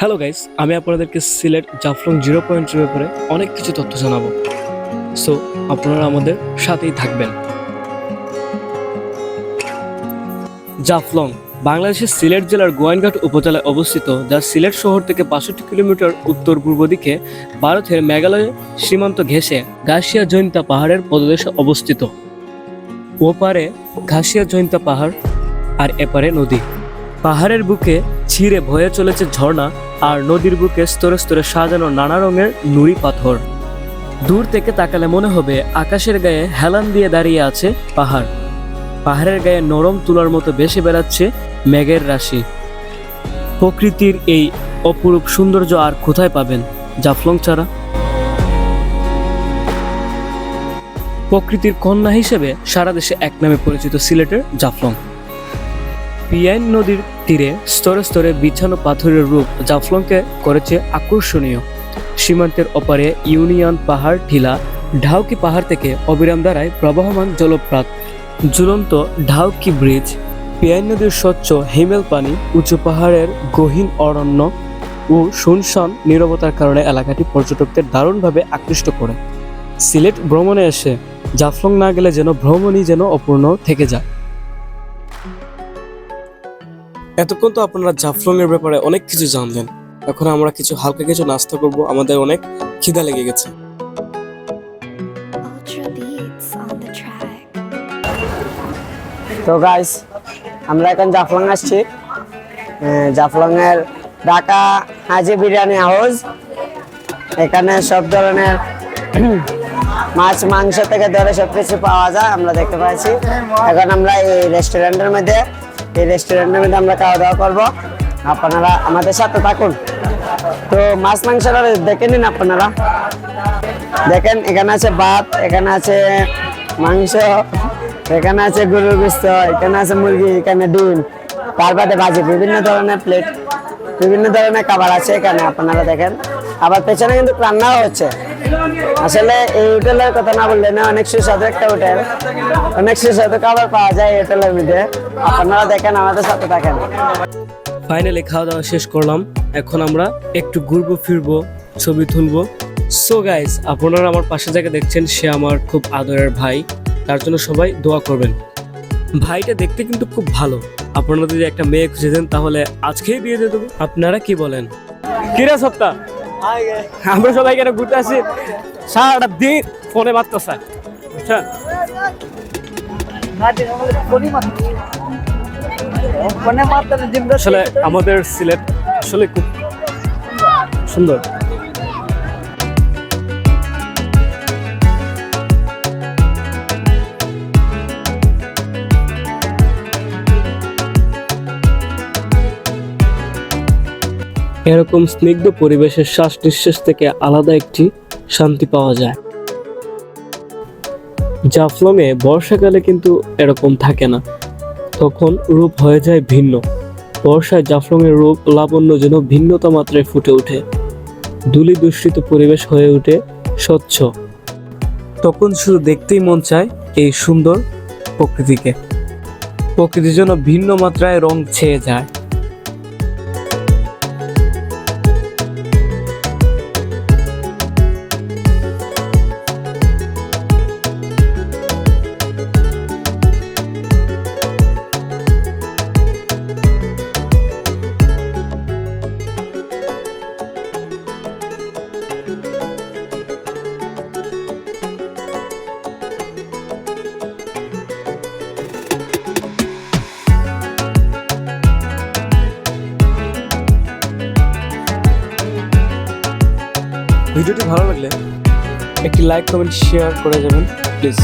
Hello guys আমি আপনাদেরকে Sylhet Jaflong zero পয়েন্টের ব্যাপারে অনেক কিছু তথ্য জানাব। সো আপনারা আমাদের সাথেই থাকবেন। জাফলং, বাংলাদেশের সিলেট জেলার গোয়াইনঘাট উপজেলায় অবস্থিত যা সিলেট শহর থেকে বাষট্টি কিলোমিটার উত্তর পূর্ব দিকে ভারতের মেঘালয় সীমান্ত ঘেঁষে ঘাসিয়া জৈন্তা পাহাড়ের পদদেশে অবস্থিত। ওপারে ঘাসিয়া জৈন্তা পাহাড় আর এপারে নদী। পাহাড়ের বুকে ছিঁড়ে ভয়ে চলেছে ঝর্ণা আর নদীর বুকে স্তরে স্তরে সাজানো নানা রঙের নুড়ি পাথর। দূর থেকে তাকালে মনে হবে আকাশের গায়ে হেলান দিয়ে দাঁড়িয়ে আছে পাহাড়। পাহাড়ের গায়ে নরম তুলার মতো বেশি বেড়াচ্ছে মেঘের রাশি। প্রকৃতির এই অপরূপ সৌন্দর্য আর কোথায় পাবেন জাফলং ছাড়া? প্রকৃতির কন্যা হিসেবে সারা দেশে এক নামে পরিচিত সিলেটের জাফলং। পিয়াইন নদীর তীরে স্তরে স্তরে বিছানো পাথরের রূপ জাফলংকে করেছে আকর্ষণীয়। সীমান্তের ওপারে ইউনিয়ন পাহাড় ঢিলা, ঢাউকি পাহাড় থেকে অবিরাম দ্বারায় প্রবাহমান জলপ্রাত ঝুলন্ত ঢাউকি ব্রিজ, পিয়াইন নদীর স্বচ্ছ হিমেল পানি, উঁচু পাহাড়ের গহীন অরণ্য ও শুনশান নীরবতার কারণে এলাকাটি পর্যটকদের দারুণভাবে আকৃষ্ট করে। সিলেট ভ্রমণে এসে জাফলং না গেলে যেন ভ্রমণই যেন অপূর্ণ থেকে যায়। এতক্ষণ তো আপনারা জাফলং এর ব্যাপারে অনেক কিছু জানলেন। এখন আমরা কিছু হালকা কিছু নাস্তা করব আমাদের অনেক খিদা লেগে গেছে. তো গাইস আমরা এখন জাফলং আসছি। জাফলং এর ঢাকা হাজি বিরিয়ানি হাউস। এখানে সব ধরনের মাছ মাংস থেকে ধরে সব কিছু পাওয়া যায় আমরা দেখতে পাচ্ছি। এখন আমরা এই রেস্টুরেন্টের মধ্যে এই রেস্টুরেন্টের মধ্যে আমরা খাওয়া দাওয়া করব। আপনারা আমাদের সাথে থাকুন। তো মাছ মাংসটা দেখে নিন আপনারা। দেখেন, এখানে আছে ভাত, এখানে আছে মাংস, এখানে আছে গরুর গোস্ত, এখানে আছে মুরগি, এখানে ডিম, তার বাদে ভাজি বিভিন্ন ধরনের প্লেট বিভিন্ন ধরনের খাবার আছে এখানে। আপনারা দেখেন। আবার পেছনে কিন্তু রান্নাও হচ্ছে। আসলে এই হোটেলের কথা না বললে না অনেক সুস্বাদু একটা হোটেল। অনেক সুস্বাদু খাবার পাওয়া যায় এই হোটেলের মধ্যে। আপনারা দেখেন আমাদের সাথে থাকেন। ফাইনালি খাওয়া দাওয়া শেষ করলাম। এখন আমরা একটু ঘুরবো ফিরবো ছবি তুলবো। সো গাইস আপনারা আমার পাশে যাকে দেখছেন সে আমার খুব আদরের ভাই। তার জন্য সবাই দোয়া করবেন। ভাইটা দেখতে কিন্তু খুব ভালো। আপনারা যদি একটা মেয়ে খুঁজে দেন তাহলে আজকেই বিয়ে দিয়ে দেবো। আপনারা কি বলেন? কিরা সপ্তাহ আমরা সবাই এখানে ঘুরতে আসি। সারাটা দিন ফোনে মারতে স্যার বুঝছেন আসলে আমাদের সিলেট আসলে খুব সুন্দর। এরকম স্নিগ্ধ পরিবেশের শ্বাস নিঃশ্বাস থেকে আলাদা একটি শান্তি পাওয়া যায়। জাফলংয়ে বর্ষাকালে কিন্তু এরকম থাকে না। তখন রূপ হয়ে যায় ভিন্ন। বর্ষায় জাফলংয়ের রূপ লাবণ্য যেন ভিন্নতা মাত্রায় ফুটে ওঠে। ধুলি দূষিত পরিবেশ হয়ে ওঠে স্বচ্ছ। তখন শুধু দেখতেই মন চায় এই সুন্দর প্রকৃতিকে। প্রকৃতির যেন ভিন্ন মাত্রায় রং ছেয়ে যায়। ভিডিওটি ভালো লাগলে একটি লাইক কমেন্ট শেয়ার করে যাবেন প্লিজ